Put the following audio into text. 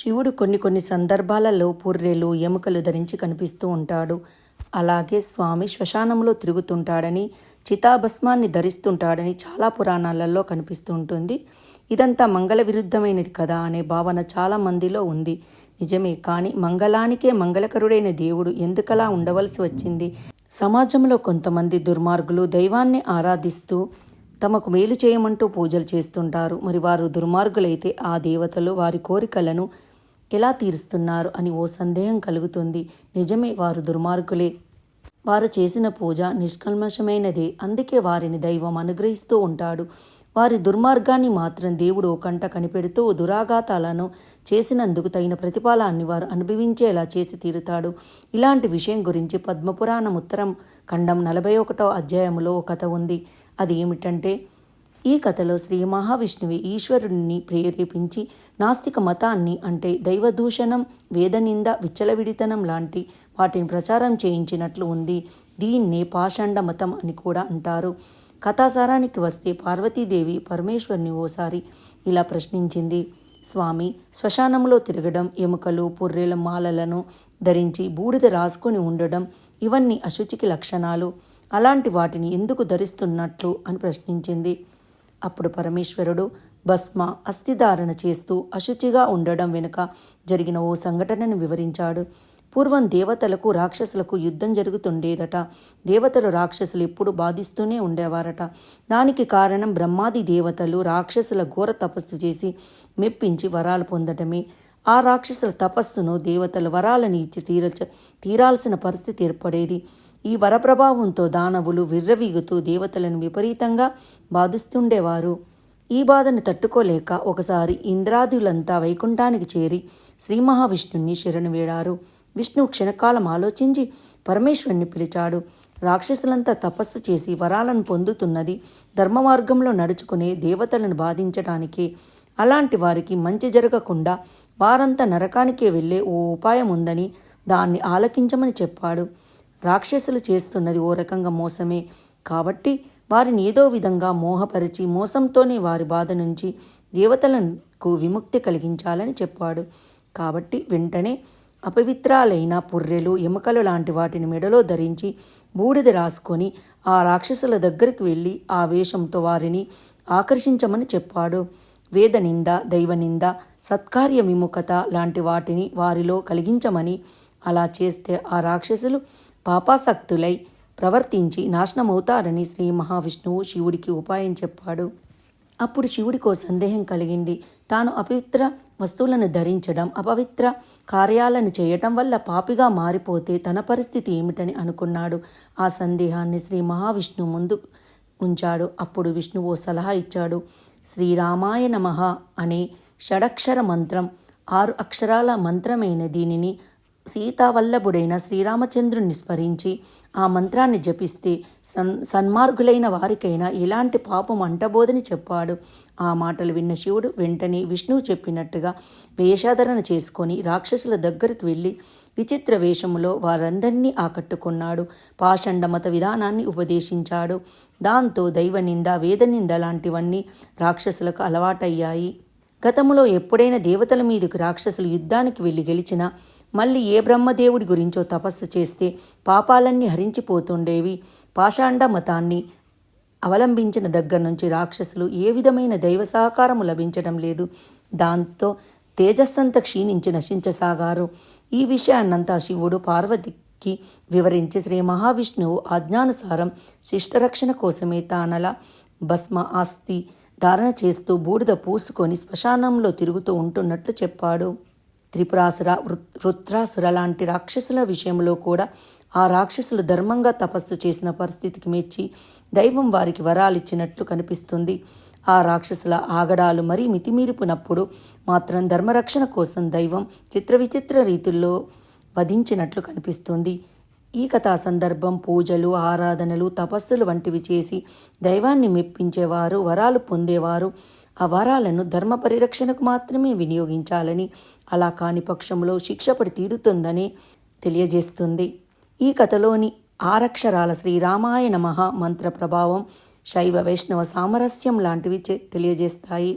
శివుడు కొన్ని కొన్ని సందర్భాలలో పుర్రెలు ఎముకలు ధరించి కనిపిస్తూ ఉంటాడు. అలాగే స్వామి శ్మశానంలో తిరుగుతుంటాడని చితాభస్మాన్ని ధరిస్తుంటాడని చాలా పురాణాలలో కనిపిస్తూ ఉంటుంది. ఇదంతా మంగళ విరుద్ధమైనది కదా అనే భావన చాలా మందిలో ఉంది. నిజమే కానీ మంగళానికే మంగళకరుడైన దేవుడు ఎందుకలా ఉండవలసి వచ్చింది? సమాజంలో కొంతమంది దుర్మార్గులు దైవాన్ని ఆరాధిస్తూ తమకు మేలు చేయమంటూ పూజలు చేస్తుంటారు. మరి వారు దుర్మార్గులైతే ఆ దేవతలు వారి కోరికలను ఎలా తీరుస్తున్నారు అని ఓ సందేహం కలుగుతుంది. నిజమే వారు దుర్మార్గులే. వారు చేసిన పూజ నిష్కల్మషమైనదే. అందుకే వారిని దైవం అనుగ్రహిస్తూ ఉంటాడు. వారి దుర్మార్గాన్ని మాత్రం దేవుడు ఓ కంట కనిపెడుతూ దురాఘాతాలను చేసినందుకు తగిన ప్రతిఫలాన్ని వారు అనుభవించేలా చేసి తీరుతాడు. ఇలాంటి విషయం గురించి పద్మపురాణం ఉత్తరం ఖండం నలభై ఒకటో అధ్యాయంలో కథ ఉంది. అది ఏమిటంటే ఈ కథలో శ్రీ మహావిష్ణువు ఈశ్వరుణ్ణి ప్రేరేపించి నాస్తిక మతాన్ని అంటే దైవదూషణం వేదనింద విచ్చలవిడితనం లాంటి వాటిని ప్రచారం చేయించినట్లు ఉంది. దీన్నే పాషండ మతం అని కూడా అంటారు. కథాసారానికి వస్తే పార్వతీదేవి పరమేశ్వరుని ఓసారి ఇలా ప్రశ్నించింది. స్వామి శ్మశానంలో తిరగడం ఎముకలు పుర్రెల మాలలను ధరించి బూడిద రాసుకొని ఉండడం ఇవన్నీ అశుచికి లక్షణాలు. అలాంటి వాటిని ఎందుకు ధరిస్తున్నట్లు? అని ప్రశ్నించింది. అప్పుడు పరమేశ్వరుడు భస్మ అస్థిధారణ చేస్తూ అశుచిగా ఉండడం వెనుక జరిగిన ఓ సంఘటనను వివరించాడు. పూర్వం దేవతలకు రాక్షసులకు యుద్ధం జరుగుతుండేదట. దేవతలు రాక్షసులు ఎప్పుడు బాధిస్తూనే ఉండేవారట. దానికి కారణం బ్రహ్మాది దేవతలు రాక్షసుల ఘోర తపస్సు చేసి మెప్పించి వరాలు పొందటమే. ఆ రాక్షసుల తపస్సును దేవతలు వరాలను ఇచ్చి తీరచ తీరాల్సిన పరిస్థితి ఏర్పడేది. ఈ వరప్రభావంతో దానవులు విర్రవీగుతూ దేవతలను విపరీతంగా బాధిస్తుండేవారు. ఈ బాధను తట్టుకోలేక ఒకసారి ఇంద్రాదులంతా వైకుంఠానికి చేరి శ్రీ మహావిష్ణుని శరణు వేడారు. విష్ణు క్షణకాలం ఆలోచించి పరమేశ్వరుని పిలిచాడు. రాక్షసులంతా తపస్సు చేసి వరాలను పొందుతున్నది ధర్మ మార్గంలో నడుచుకునే దేవతలను బాధించడానికే అలాంటి వారికి మంచి జరగకుండా వారంతా నరకానికే వెళ్ళే ఓ ఉపాయం ఉందని దాన్ని ఆలకించమని చెప్పాడు. రాక్షసులు చేస్తున్నది ఓ రకంగా మోసమే. కాబట్టి వారిని ఏదో విధంగా మోహపరిచి మోసంతోనే వారి బాధ నుంచి దేవతలకు విముక్తి కలిగించాలని చెప్పాడు. కాబట్టి వెంటనే అపవిత్రాలైన పుర్రెలు ఎముకలు లాంటి వాటిని మెడలో ధరించి బూడిద రాసుకొని ఆ రాక్షసుల దగ్గరికి వెళ్ళి ఆ వేషంతో వారిని ఆకర్షించమని చెప్పాడు. వేదనింద దైవనింద సత్కార్య విముఖత లాంటి వాటిని వారిలో కలిగించమని అలా చేస్తే ఆ రాక్షసులు పాపాసక్తులై ప్రవర్తించి నాశనమవుతారని శ్రీ మహావిష్ణువు శివుడికి ఉపాయం చెప్పాడు. అప్పుడు శివుడికో సందేహం కలిగింది. తాను అపవిత్ర వస్తువులను ధరించడం అపవిత్ర కార్యాలను చేయటం వల్ల పాపిగా మారిపోతే తన పరిస్థితి ఏమిటని అనుకున్నాడు. ఆ సందేహాన్ని శ్రీ మహావిష్ణువు ముందు ఉంచాడు. అప్పుడు విష్ణువు సలహా ఇచ్చాడు. శ్రీరామాయ నమ అనే షడక్షర మంత్రం ఆరు అక్షరాల మంత్రమైన దీనిని సీతావల్లభుడైన శ్రీరామచంద్రుణ్ణి స్మరించి ఆ మంత్రాన్ని జపిస్తే సన్ సన్మార్గులైన వారికైనా ఎలాంటి పాపం అంటబోదని చెప్పాడు. ఆ మాటలు విన్న శివుడు వెంటనే విష్ణువు చెప్పినట్టుగా వేషాధరణ చేసుకొని రాక్షసుల దగ్గరికి వెళ్ళి విచిత్ర వేషములో వారందరినీ ఆకట్టుకున్నాడు. పాషండ మత విధానాన్ని ఉపదేశించాడు. దాంతో దైవనింద వేదనింద లాంటివన్నీ రాక్షసులకు అలవాటయ్యాయి. గతములో ఎప్పుడైనా దేవతల మీదకు రాక్షసులు యుద్ధానికి వెళ్ళి గెలిచినా మళ్ళీ ఏ బ్రహ్మదేవుడి గురించో తపస్సు చేస్తే పాపాలన్నీ హరించిపోతుండేవి. పాషాండ మతాన్ని అవలంబించిన దగ్గర నుంచి రాక్షసులు ఏ విధమైన దైవ సహకారము లభించడం లేదు. దాంతో తేజస్సంత క్షీణించి నశించసాగారు. ఈ విషయాన్నంతా శివుడు పార్వతికి వివరించి శ్రీ మహావిష్ణువు ఆజ్ఞానుసారం శిష్టరక్షణ కోసమే తానల భస్మ ఆస్తి ధారణ చేస్తూ బూడిద పూసుకొని శ్మశానంలో తిరుగుతూ ఉంటున్నట్లు చెప్పాడు. త్రిపురాసుర వృత్రాసుర లాంటి రాక్షసుల విషయంలో కూడా ఆ రాక్షసులు ధర్మంగా తపస్సు చేసిన పరిస్థితికి మెచ్చి దైవం వారికి వరాలిచ్చినట్లు కనిపిస్తుంది. ఆ రాక్షసుల ఆగడాలు మరీ మితిమీరిపినప్పుడు మాత్రం ధర్మరక్షణ కోసం దైవం చిత్ర విచిత్ర రీతుల్లో వధించినట్లు కనిపిస్తుంది. ఈ కథా సందర్భం పూజలు ఆరాధనలు తపస్సులు వంటివి చేసి దైవాన్ని మెప్పించేవారు వరాలు పొందేవారు. ఆ వరాలను ధర్మ పరిరక్షణకు మాత్రమే వినియోగించాలని అలా కాని పక్షంలో శిక్ష పడి తీరుతుందని తెలియజేస్తుంది. ఈ కథలోని ఆరక్షరాల శ్రీరామాయ నమః మంత్ర ప్రభావం శైవ వైష్ణవ సామరస్యం లాంటివి తెలియజేస్తాయి.